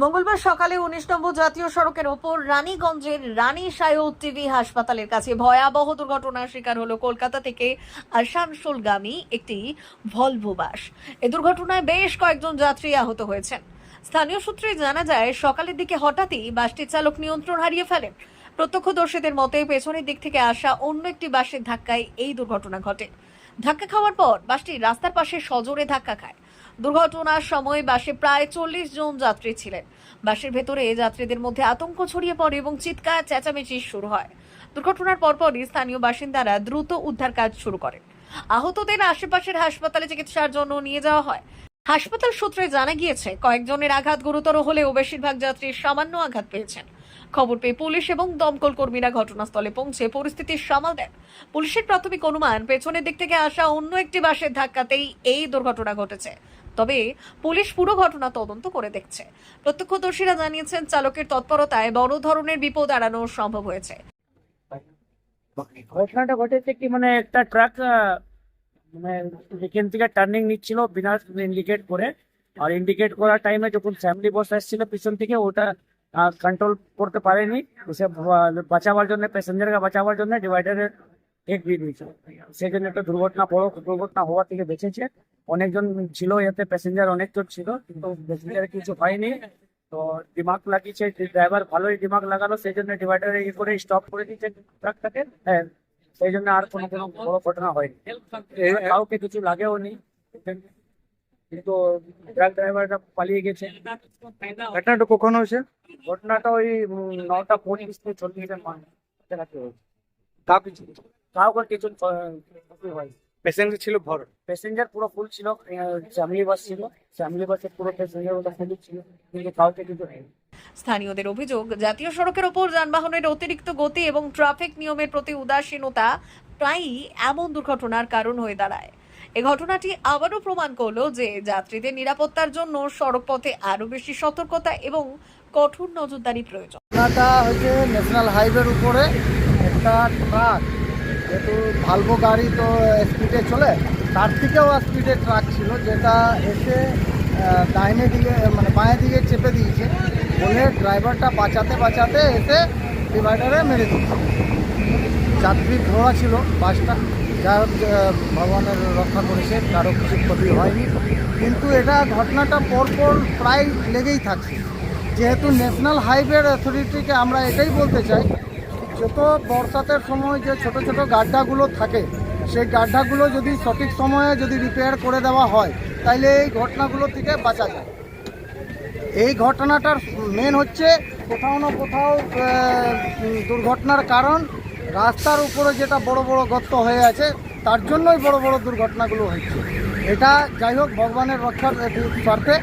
মঙ্গলবার সকালে উনিশ নম্বর জাতীয় সড়কের ওপর রানীগঞ্জের রানী সায়দ টিভি হাসপাতালের কাছে ভয়াবহ দুর্ঘটনার শিকার হলো কলকাতা থেকে আসানসোলগামী একটি ভলভো বাস। এ দুর্ঘটনায় বেশ কয়েকজন যাত্রী আহত হয়েছেন। স্থানীয় সূত্রে জানা যায়, সকালের দিকে হঠাৎই বাসটির চালক নিয়ন্ত্রণ হারিয়ে ফেলেন। প্রত্যক্ষদর্শীদের মতে, পেছনের দিক থেকে আসা অন্য একটি বাসের ধাক্কায় এই দুর্ঘটনা ঘটে। ধাক্কা খাওয়ার পর বাসটি রাস্তার পাশে সজোরে ধাক্কা খায়। দুর্ঘটনার সময় বাসে প্রায় চল্লিশ জন যাত্রী ছিলেন। বাসের ভেতরে যাত্রীদের মধ্যে আতঙ্ক ছড়িয়ে পড়ে এবং চিৎকার, চেঁচামেচি শুরু হয়। দুর্ঘটনার পরপরই স্থানীয় বাসিন্দারা দ্রুত উদ্ধার কাজ শুরু করেন। আহতদের আশেপাশের হাসপাতালে চিকিৎসার জন্য নিয়ে যাওয়া হয়। হাসপাতাল সূত্রে জানা গিয়েছে, কয়েকজনের আঘাত গুরুতর হলেও বেশিরভাগ যাত্রী সামান্য আঘাত পেয়েছেন। খবর পেয়ে পুলিশ এবং দমকল কর্মীরা ঘটনাস্থলে পৌঁছে পরিস্থিতি সামাল দেন। পুলিশের প্রাথমিক অনুমান, পেছনের দিক থেকে আসা অন্য একটি বাসের ধাক্কাতেই এই দুর্ঘটনা ঘটেছে। তবে পুলিশ পুরো ঘটনা তদন্ত করে দেখছে। প্রত্যক্ষদর্শীরা জানিয়েছেন, চালকের তৎপরতায় বড় ধরনের বিপদ এড়ানো সম্ভব হয়েছে। ঘটনাটা ঘটেছে কি মানে একটা ট্রাক মানে এখান থেকে টার্নিং নিচ্ছিল বিনা ইন্ডিকেট করে। আর ইন্ডিকেট করার টাইমে যখন ফ্যামিলি বস আসছিল পিছন থেকে, ওটা কন্ট্রোল করতে পারেনি। সে বাঁচাবার জন্য প্যাসেঞ্জারকে বাঁচাবার জন্য ডিভাইডারের জন্য একটা দুর্ঘটনা বড় দুর্ঘটনা হওয়া থেকে বেঁচেছে। অনেকজন ছিল এতে প্যাসেঞ্জার অনেকজন ছিল কিন্তু প্যাসেঞ্জার কিছু হয়নি। তো দিমাগ লাগিয়েছে ড্রাইভার ভালোই দিমাগ লাগালো সেই জন্য ডিভাইডারে ইয়ে করে স্টপ করে দিয়েছে ট্রাকটাকে হ্যাঁ সেই জন্য আর কোনো কোনো বড় ঘটনা হয়নি। কাউকে কিছু লাগেও নি। কিন্তু ট্রাক ড্রাইভারটা পালিয়ে গেছে। ঘটনাটা কখন হয়েছে? ঘটনাটা ওই নটা পঁচিশ থেকে চল্লিশের কাছাকাছি হয়েছে কাউকে কাউকে কিছু হয়নি প্যাসেঞ্জার ছিল ভর প্যাসেঞ্জার পুরো ফুল ছিল ফ্যামিলি বাস ছিল ফ্যামিলি বাসে পুরো প্যাসেঞ্জার ওটা ফুল ছিল কিন্তু কাউকে কিছু হয়নি স্থানীয়দের অভিযোগ জাতীয় সড়কের ওপর যানবাহনের অতিরিক্ত গতি এবং ট্রাফিক নিয়মের প্রতি উদাসীনতা প্রায়ই এমন দুর্ঘটনার কারণ হয়ে দাঁড়ায়। এ ঘটনাটি আবারও প্রমাণ করল যে যাত্রীদের নিরাপত্তার জন্য সড়ক পথে আরও বেশি সতর্কতা এবং কঠোর নজরদারি প্রয়োজন। ঘটনাটা হচ্ছে ন্যাশনাল হাইওয়ের উপরে। একটা ট্রাক যেহেতু ভালভো গাড়ি তো স্পিডে চলে, তার থেকেও স্পিডে ট্রাক ছিল, যেটা এসে ডাইনে দিকে মানে বাঁয়ে দিকে চেপে দিয়েছে, বলে ড্রাইভারটা বাঁচাতে বাঁচাতে এসে ডিভাইডারে মেরে দিয়েছে। যাত্রী ধোয়া ছিল, বাসটা যা ভগবানের রক্ষা করেছে, কারও কিছু ক্ষতি হয়নি, কিন্তু এটা ঘটনাটা পরপর প্রায় লেগেই থাকছে। যেহেতু ন্যাশনাল হাইওয়ে অথরিটিকে আমরা এটাই বলতে চাই যত বর্ষাতের সময় যে ছোট ছোট গাড্ডাগুলো থাকে, সেই গাড্ডাগুলো যদি সঠিক সময়ে যদি রিপেয়ার করে দেওয়া হয় তাহলে এই ঘটনাগুলো থেকে বাঁচা যায়। এই ঘটনাটার মেন হচ্ছে কোথাও না কোথাও দুর্ঘটনার কারণ, রাস্তার উপরে যেটা বড় বড় গর্ত হয়ে আছে, তার জন্যই বড় বড় দুর্ঘটনাগুলো হচ্ছে এটা যাই হোক, ভগবানের রক্ষার স্বার্থে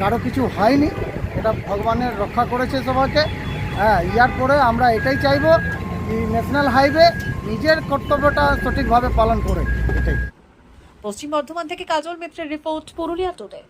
কারও কিছু হয়নি। এটা ভগবানের রক্ষা করেছে সবাইকে। হ্যাঁ ইয়ার পরে আমরা এটাই চাইব ন্যাশনাল হাইওয়ে নিজের কর্তব্যটা সঠিকভাবে পালন করে, এটাই। পশ্চিম বর্ধমান থেকে কাজল মিত্রের রিপোর্ট পুরুলিয়া টুডে।